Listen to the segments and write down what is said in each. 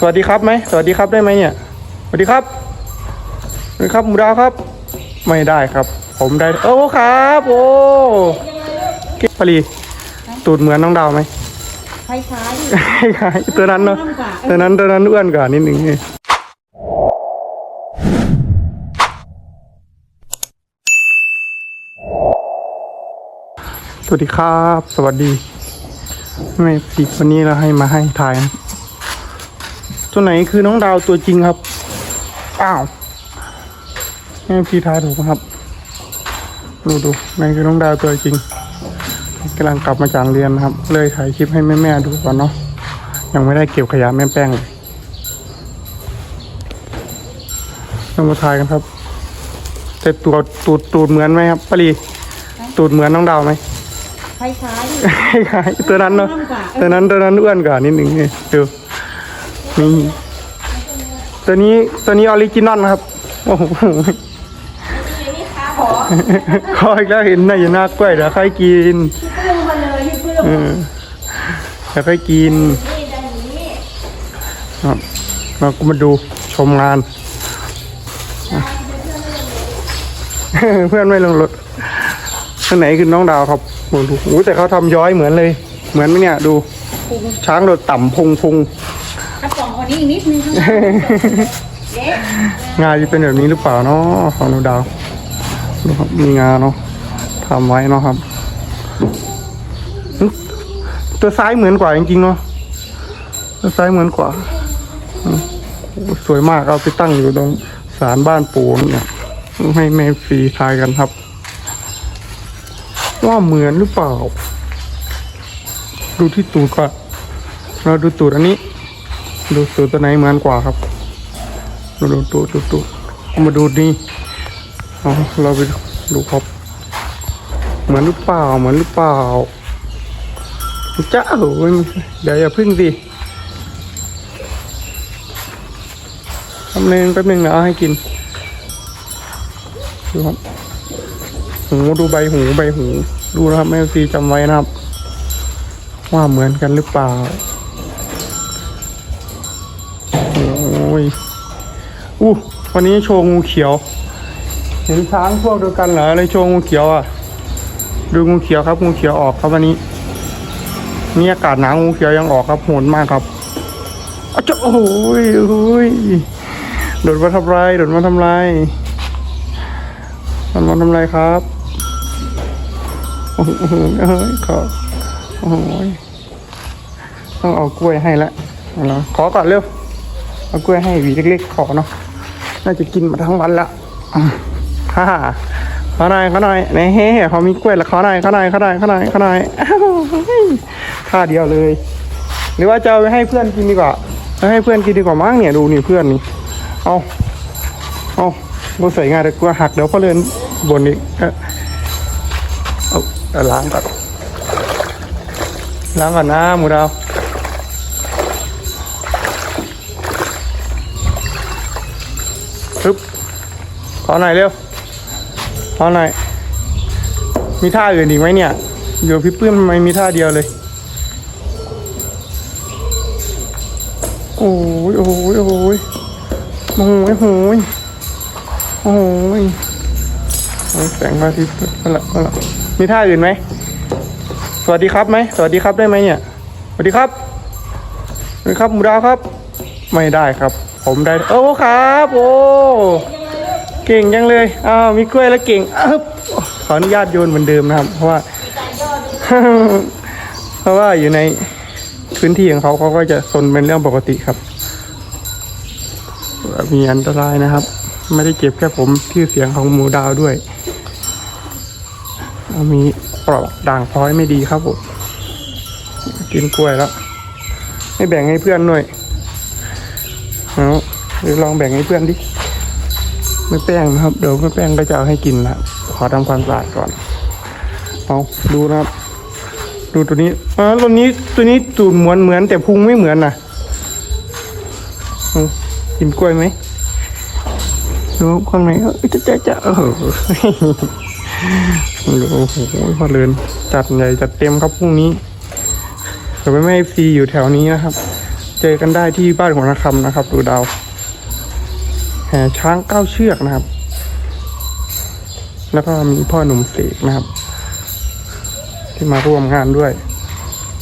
สวัสดีครับไหมสวัสดีครับได้ไหมเนี่ย สวัสดีครับสวัสดีครับหมูดาวครับ ไม่ได้ครับ ผมได้โอ้ครับโอ้เก่งพอดีตูดเหมือนน้องดาวไหมคล้ายๆดิคล้ายๆตัวนั้นเนาะตัวนั้นตัวนั้นอ้วนกว่านิดหนึ่งนี่สวัสดีครับ สวัสดี ไม่ปีวันนี้เราให้มาให้ทายนะ ตัวไหนคือน้องดาวตัวจริงครับ อ้าวให้พี่ทายถูกไหมครับ ดูดูไหนคือน้องดาวตัวจริงกำลังกลับมาจากเรียนนะครับ เลยถ่ายคลิปให้แม่ๆดูก่อนเนาะ ยังไม่ได้เก็บขยะแม่แป้งเลยต้องมาทายกันครับ แต่ตัวตูดตูดเหมือนไหมครับปรีตูดเหมือนน้องดาวไหมคล้ายๆดิคล้ายๆตัวนั้นเนาะอ้วนกว่าตัวนั้นตัวนั้นอ้วนกว่านิดหนึ่งนี่ดู นี่ตัวนี้ตัวนี้ออริจินอลนะครับ โอ้โหนี่ขาหอขออีกแล้วเห็นหน้าอยู่หน้ากล้วยเดี๋ยวค่อยกินพี่ปลื้มมาเลยพี่ปลื้มเออเดี๋ยวค่อยกินนี่ดังนี้ครับเราก็มาดูชมงาน เพื่อนไม่ลงรถท่านไหนคือน้องดาวครับโอ้โหโอ้โหแต่เขาทำย้อยเหมือนเลย เหมือนไหมเนี่ย ดู ช้างโดดต่ำพงพง กระป๋องกว่านี้อีกนิดนึงข้างหน้าเด็กงาจะเป็นแบบนี้หรือเปล่าเนาะของน้องดาวดูครับมีงาเนาะทำไว้เนาะครับ ตัวซ้ายเหมือนกว่าจริงๆเนาะตัวซ้ายเหมือนกว่าโอ้สวยมากเอาไปตั้งอยู่ตรงศาลบ้านปู่เนี่ยให้แม่ฟรีทายกันครับ ว่าเหมือนหรือเปล่า ดูที่ตูดก่อนเราดูตูดอันนี้ ดูตูดตัวไหนเหมือนกว่าครับมาดูตูดดูตูดมาดูนี่เอาเราไปดูครับ เหมือนหรือเปล่าเหมือนหรือเปล่าจ้าโอ้ยเดี๋ยวอย่าพึ่งดิทำเองแป๊บนึงนะให้กินดูครับหูดูใบหูใบหู ดูนะครับแม่ซีจำไว้นะครับ ว่าเหมือนกันหรือเปล่า ยอู้วันนี้โชว์งูเขียว เห็นช้างพวกเดียวกันเหรอเลยโชว์งูเขียวอะ ดูงูเขียวครับงูเขียวออกครับวันนี้นี่อากาศหนาวงูเขียวยังออกครับโหดมากครับอ้าวเจ้าโอ้ยโอ้ยโดดมาทำลายโดดมาทำลายโดดมาทำลายครับโอ้โหเอ้ยขอโอ้ยต้องเอากล้วยให้ละเอาละขอก่อนเร็ว เอากล้วยให้หวีเล็กๆขอเนาะน่าจะกินมาทั้งวันละฮ่าขอหน่อยขอหน่อยนี่เฮ้เขามีกล้วยละขอหน่อยขอหน่อยขอหน่อยขอหน่อยขอหน่อยอ้าวท่าเดียวเลย หรือว่าจะเอาไปให้เพื่อนกินดีกว่าเอาให้เพื่อนกินดีกว่ามั้งเนี่ยดูนี่เพื่อนนี่เอาเอาเราใส่ง่ายแต่กลัวหักเดี๋ยวพ่อเลินบนอีกเอ้าล้างก่อนล้างก่อนนะมูดาว ปึ๊บขอหน่อยเร็วขอหน่อย มีท่าอื่นอีกไหมเนี่ยอยู่พี่ปื้มทำไมมีท่าเดียวเลยโอ้ยโอ้ยโอ้ยโอ้ยโอ้ยโอ้ยโอ้ยแสงพระอาทิตย์นั่นแหละนั่นแหละมีท่าอื่นไหม สวัสดีครับไหม สวัสดีครับได้ไหมเนี่ย สวัสดีครับสวัสดีครับหมูดาวครับ ไม่ได้ครับ ผมได้โอ้ครับ โอ้เก่งจังเลยอ้าวมีกล้วยแล้วเก่งอขออนุญาตโยนเหมือนเดิมนะครับ เพราะว่า เพราะว่าอยู่ในพื้นที่ของเขาเขาก็จะซนเป็นเรื่องปกติครับ มีอันตรายนะครับ ไม่ได้เก็บแค่ผมที่เสียงของหมูดาวด้วย มีปลอกด่างพร้อยไม่ดีครับผมกินกล้วยแล้ว ไม่แบ่งให้เพื่อนหน่อย เอาเดี๋ยวลองแบ่งให้เพื่อนดิไม่แป้งนะครับ เดี๋ยวไม่แป้งก็จะเอาให้กินละขอทำความสะอาดก่อน เอาดูนะครับ ดูตัวนี้อ๋อตัวนี้ตัวนี้ตูดเหมือนเหมือนแต่พุงไม่เหมือนนะเอกินกล้วยไหมดูข้างในเออจะจะจะเออดูโอ้โหพอเลินจัดใหญ่จัดเต็มครับพรุ่งนี้เดี๋ยวแม่แม่ฟรีอยู่แถวนี้นะครับ เจอกันได้ที่บ้านของนาคำนะครับ ดูดาวแห่ช้างเก้าเชือกนะครับ แล้วก็มีพ่อหนุ่มเสกนะครับ ที่มาร่วมงานด้วย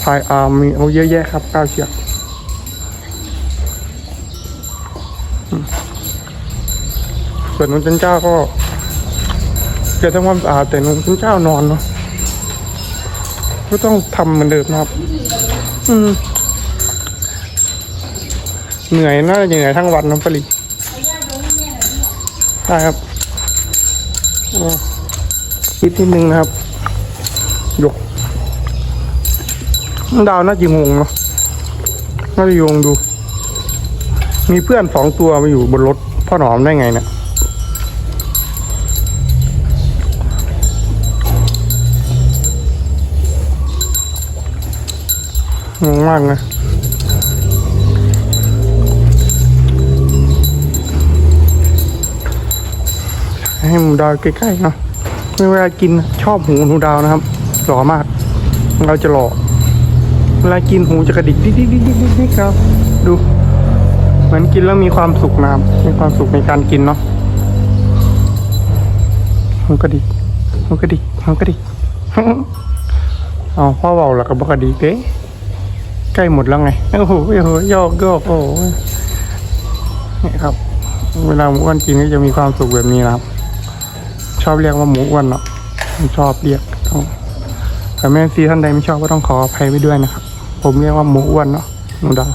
พายอาร์มมีเอาเยอะแยะครับเก้าเชือกส่วนนุ่นจันเจ้าก็เกิดทำความสะอาดแต่นุ่นจันเจ้านอนเนาะก็ต้องทำเหมือนเดิมนะครับ อืม เหนื่อยน่าจะเหนื่อยทั้งวันนะปริใช่ครับคิดนิดนึงนะครับหยกดาวน่าจะงงเนาะน่าจะงงดู มีเพื่อนสองตัวมาอยู่บนรถพ่อหนอมได้ไงเนี่ยงงมากนะ ให้หมูดาวใกล้ๆเนาะเวลากินชอบหูหนูดาวนะครับ หล่อมาก เราจะหล่อเวลากินหูจะกระดิกดิ๊กดิ๊กดิ๊กดิ๊กดิ๊กดิ๊กครับ ดู เหมือนกินแล้วมีความสุขนะครับมีความสุขในการกินเนาะหูกระดิกหูกระดิกหูกระดิกเอาพ่อเบาแล้วก็บกระดิกเด้ใกล้หมดแล้วไงโอ้โหโอ้โหโยกโยกโอ้โหนี่ครับ เวลาหมูอ้วนกินก็จะมีความสุขแบบนี้นะครับ ชอบเรียกว่าหมูอ้วนเนาะผมชอบเรียกต้องแต่แม่ซีท่านใดไม่ชอบก็ต้องขออภัยไปด้วยนะครับ ผมเรียกว่าหมูอ้วนเนาะหนูดาว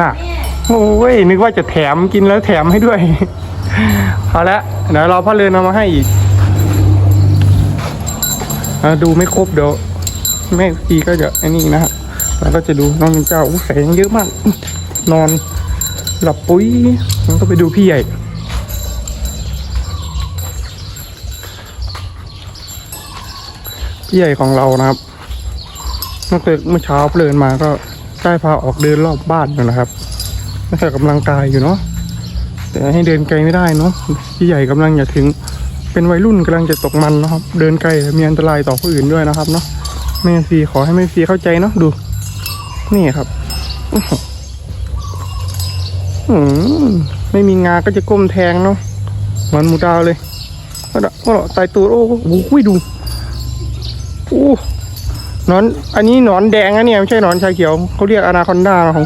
น่ะโอ้ยนึกว่าจะแถมกินแล้วแถมให้ด้วยเอาละเดี๋ยวรอพ่อเรือนเอามาให้อีกอดูไม่ครบเดี๋ยวแม่ซีก็จะไอ้นี่นะฮะแล้วก็จะดูน้องเป็นเจ้าแสงเยอะมาก นอนหลับปุ๋ยมันก็ไปดูพี่ใหญ่ พี่ใหญ่ของเรานะครับตั้งแต่เมื่อเช้าเพลินมาก็ได้พาออกเดินรอบบ้านอยู่นะครับไม่ใช่กำลังกายอยู่เนาะแต่ให้เดินไกลไม่ได้เนาะพี่ใหญ่กำลังจะถึงเป็นวัยรุ่นกำลังจะตกมันนะครับ เดินไกลมีอันตรายต่อผู้อื่นด้วยนะครับเนาะแม่ซีขอให้แม่ซีเข้าใจเนาะดู นี่ครับอืมไม่มีงาก็จะก้มแทงเนาะมือนมูดาวเลยก็ดะก็ตายตัวโอ้โหดู อ้นอนอันนี้หนอนแดงนะเนี่ยไม่ใช่หนอนชาเขียวเขาเรียกอนาคอนดาของ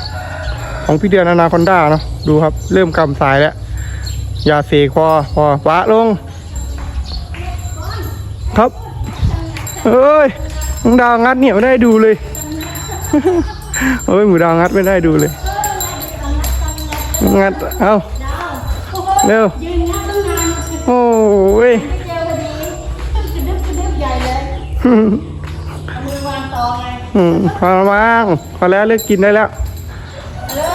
ของพี่เดือนอนาคอนดาเนาะดูครับ เริ่มกำสายแล้วอย่าเสกพอพอวะลง ครับเอ้ยหมูดาวงัดเนี่ยไม่ได้ดูเลยโอ้ยหมูดาวงัดไม่ได้ดูเลย งัดเอาเร็วยืนงัดตั้งนานโอ้ย เลยเอามือวางต่อไงอืมพอแล้วมั้งพอแล้วเลิกกินได้แล้วเร็ว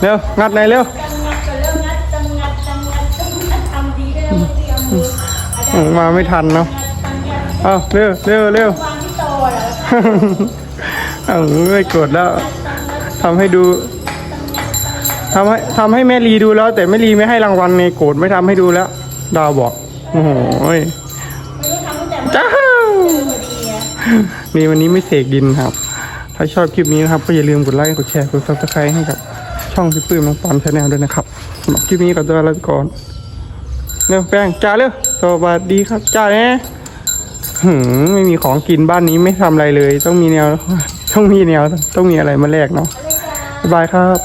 เร็วงัดไหนอยเร็วจังงัดไปเร็วงัดจังงัดจังงัดจังงัดทำดีได้แล้วที่เอามือเอาอืมมาไม่ทันเนาะจังงัดเอาเร็วเร็วเร็ว วางที่โตเหรอ เอาไม่กดแล้วทำให้ดูทำให้ทำให้แม่ลีดูแล้ว แต่แม่ลีไม่ให้รางวัลไงโกรธไม่ทำให้ดูแล้ว ดาวบอก โอ้โห ดีไงนี่วันนี้ไม่เสกดินครับ ถ้าชอบคลิปนี้นะครับ ก็อย่าลืมกดไลค์ กดแชร์ กดซับสไครต์ให้กับ ช่องพี่ปื้มน้องปอนชาแนลด้วยนะครับสำหรับคลิปนี้ก็ตัวลาไปก่อนเร็วแป้งจ้าเร็วสวัสดีครับจ้าเนี่ยหืมไม่มีของกินบ้านนี้ไม่ทำอะไรเลย ต้องมีแนว ต้องมีแนว ต้องมีอะไรมาแลกเนาะบ๊ายบายครับ